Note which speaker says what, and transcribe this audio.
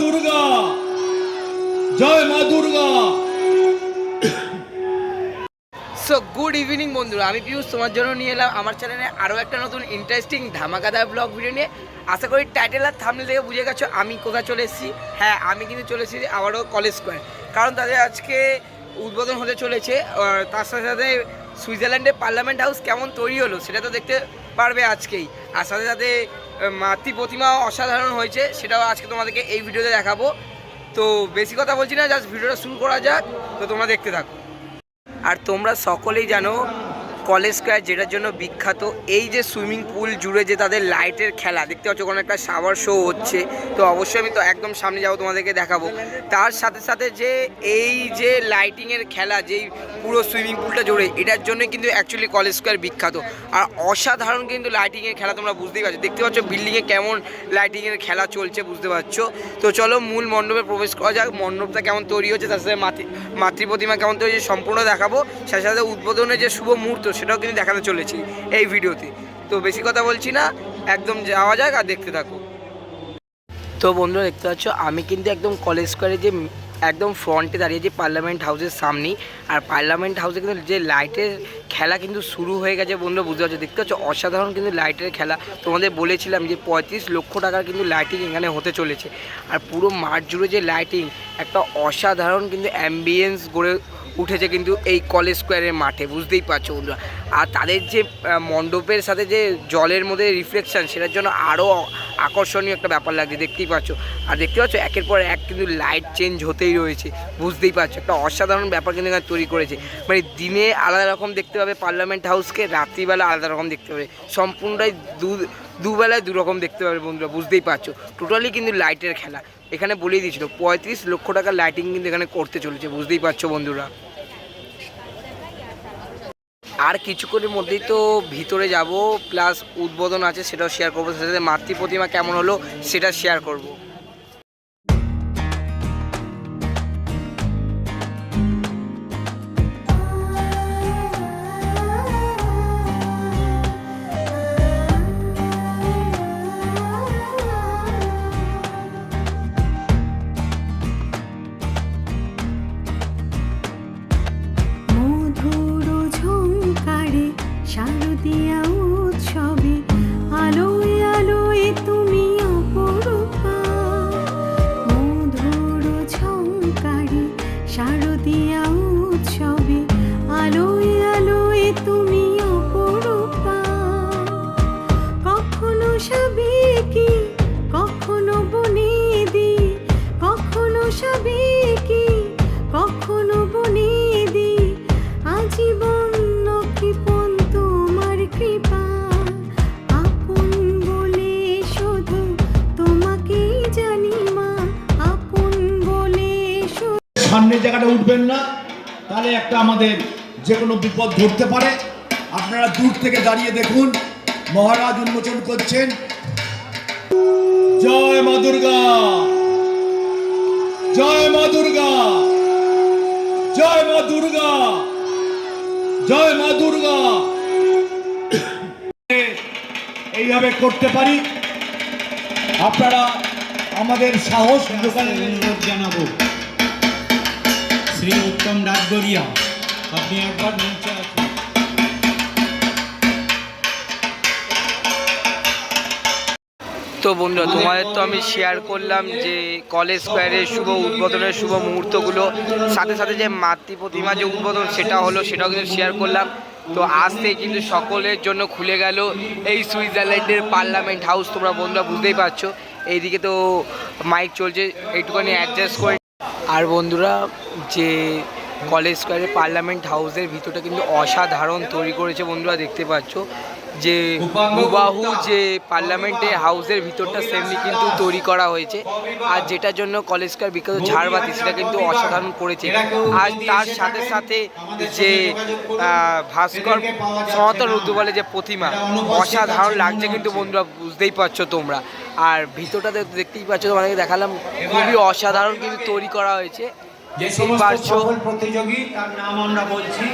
Speaker 1: দুর্গা জয় মা Durga
Speaker 2: so good evening বন্ধুরা। আমি পিউষ তোমার জন্য নিয়ে এলাম আমার চ্যানেলে আরও একটা নতুন ইন্টারেস্টিং ধামাকাদার ব্লগ ভিডিও নিয়ে। আশা করি টাইটেল আর থামলে থেকে বুঝে গেছো, আমি কোথায় চলে এসেছি। হ্যাঁ আমি কিন্তু চলে এসেছি আবারও কলেজ স্কোয়ার কারণ তাদের আজকে উদ্বোধন হতে চলেছে তার সাথে সাথে সুইজারল্যান্ডের পার্লামেন্ট হাউস কেমন তৈরি হলো, সেটা তো দেখতে পারবে আজকেই। আর সাথে সাথে মাতৃ প্রতিমা অসাধারণ হয়েছে, সেটাও আজকে তোমাদেরকে এই ভিডিওতে দেখাবো। তো বেশি কথা বলছি না জাস্ট ভিডিওটা শুরু করা যাক, তো তোমরা দেখতে থাকো। আর তোমরা সকলেই জানো কলেজ স্কোয়ার যেটার জন্য বিখ্যাত, এই যে সুইমিং পুল জুড়ে যে তাদের লাইটের খেলা, দেখতে পাচ্ছ কোনো একটা শাওয়ার শো হচ্ছে, তো অবশ্যই আমি তো একদম সামনে যাব তোমাদেরকে দেখাবো। তার সাথে সাথে যে এই যে লাইটিংয়ের খেলা, যেই পুরো সুইমিং পুলটা জুড়ে, এটার জন্যই কিন্তু অ্যাকচুয়ালি কলেজ স্কোয়ার বিখ্যাত। আর অসাধারণ কিন্তু লাইটিংয়ের খেলা তোমরা বুঝতেই পারছ। দেখতে পাচ্ছ বিল্ডিংয়ে কেমন লাইটিংয়ের খেলা চলছে, বুঝতে পারছ? তো চলো মূল মণ্ডপে প্রবেশ করা যাক। মণ্ডপটা কেমন তৈরি হচ্ছে, তার সাথে মাতৃ মাতৃ প্রতিমা কেমন তৈরি হচ্ছে সম্পূর্ণ দেখাবো। সাথে সাথে উদ্বোধনের যে শুভ মুহূর্ত সেটাও কিন্তু দেখাতে চলেছি এই ভিডিওতে। তো বেশি কথা বলছি না, একদম যাওয়া যাক আর দেখতে থাকো। তো বন্ধুরা দেখতে পাচ্ছ, আমি কিন্তু একদম কলেজ স্কোয়ারে যে একদম ফ্রন্টে দাঁড়িয়ে যে পার্লামেন্ট হাউসের সামনেই আর পার্লামেন্ট হাউসে কিন্তু যে লাইটের খেলা কিন্তু শুরু হয়ে গেছে বন্ধুরা, বুঝতে পারছ? দেখতে পাচ্ছ, অসাধারণ কিন্তু লাইটের খেলা। তোমাদের বলেছিলাম যে পঁয়ত্রিশ লক্ষ টাকার কিন্তু লাইটিং এখানে হতে চলেছে। আর পুরো মাঠ জুড়ে যে লাইটিং একটা অসাধারণ কিন্তু অ্যাম্বিয়েন্স গড়ে উঠেছে কিন্তু এই কলেজ স্কোয়ারের মাঠে, বুঝতেই পারছ বন্ধুরা। আর তাদের যে মণ্ডপের সাথে যে জলের মধ্যে রিফ্লেকশন সেটার জন্য আরও আকর্ষণীয় একটা ব্যাপার লাগছে, দেখতেই পাচ্ছ। আর দেখতে পাচ্ছ, একের পর এক কিন্তু লাইট চেঞ্জ হতেই রয়েছে, বুঝতেই পারছ। একটা অসাধারণ ব্যাপার কিন্তু এখানে তৈরি করেছে। মানে দিনে আলাদা রকম দেখতে পাবে পার্লামেন্ট হাউসকে রাত্রিবেলা আলাদা রকম দেখতে পাবে। সম্পূর্ণটাই দু, দুবেলায় দুরকম দেখতে পাবে বন্ধুরা, বুঝতেই পারছ। টোটালি কিন্তু লাইটের খেলা। এখানে বলেই দিয়েছিল, পঁয়ত্রিশ লক্ষ টাকার লাইটিং কিন্তু এখানে করতে চলেছে, বুঝতেই পারছ বন্ধুরা। আর কিছুক্ষণের মধ্যেই তো ভিতরে যাব প্লাস উদ্বোধন আছে, সেটাও শেয়ার করব। সাথে সাথে মাতৃ প্রতিমা কেমন হলো, সেটা শেয়ার করব।
Speaker 1: ஷாலு উঠবেন না। তাহলে একটা আমাদের যে কোনো বিপদ ধরতে পারে। আপনারা দূর থেকে দাঁড়িয়ে দেখুন। মহারাজ উন্মোচন করছেন। জয় মা দুর্গা। জয় মা দুর্গা। জয় মা দুর্গা। জয় মা দুর্গা। এইভাবে করতে পারি। আপনারা আমাদের সাহস
Speaker 3: জানাব। শ্রী উত্তম রাজগরিয়া আপনি একবার মঞ্চে আসুন।
Speaker 2: তো বন্ধুরা, তোমাদের তো আমি শেয়ার করলাম যে কলেজ স্কোয়ারের শুভ উদ্বোধনের শুভ মুহূর্তগুলো, সাথে সাথে যে মাতৃ প্রতিমা যে উদ্বোধন সেটা হলো, সেটাও কিন্তু শেয়ার করলাম। তো থেকে কিন্তু সকলের জন্য খুলে গেল এই সুইজারল্যান্ডের পার্লামেন্ট হাউস তোমরা বন্ধুরা বুঝতেই পারছ। এইদিকে তো মাইক চলছে এইটুখানি অ্যাডজাস্ট করে। আর বন্ধুরা যে কলেজ স্কোয়ারের পার্লামেন্ট হাউসের ভিতরটা কিন্তু অসাধারণ তৈরি করেছে বন্ধুরা, দেখতে পাচ্ছ। যে হুবাহু যে পার্লামেন্টের হাউসের ভিতরটা সেমনি কিন্তু তৈরি করা হয়েছে। আর যেটার জন্য কলেজ স্কোয়ার বিখ্যাত ঝাড়বাতি, সেটা কিন্তু অসাধারণ করেছে। আর তার সাথে সাথে যে ভাস্কর সনাতন রুদ্রবালের যে প্রতিমা, অসাধারণ লাগছে কিন্তু বন্ধুরা, বুঝতেই পারছ তোমরা। আর ভিতরটা দেখ- দেখতেই পাচ্ছ, তোমাদেরকে দেখালাম, খুবই অসাধারণ কিন্তু তৈরি করা হয়েছে।
Speaker 3: যে সমস্ত সফল প্রতিযোগী তার নাম আমরা বলছি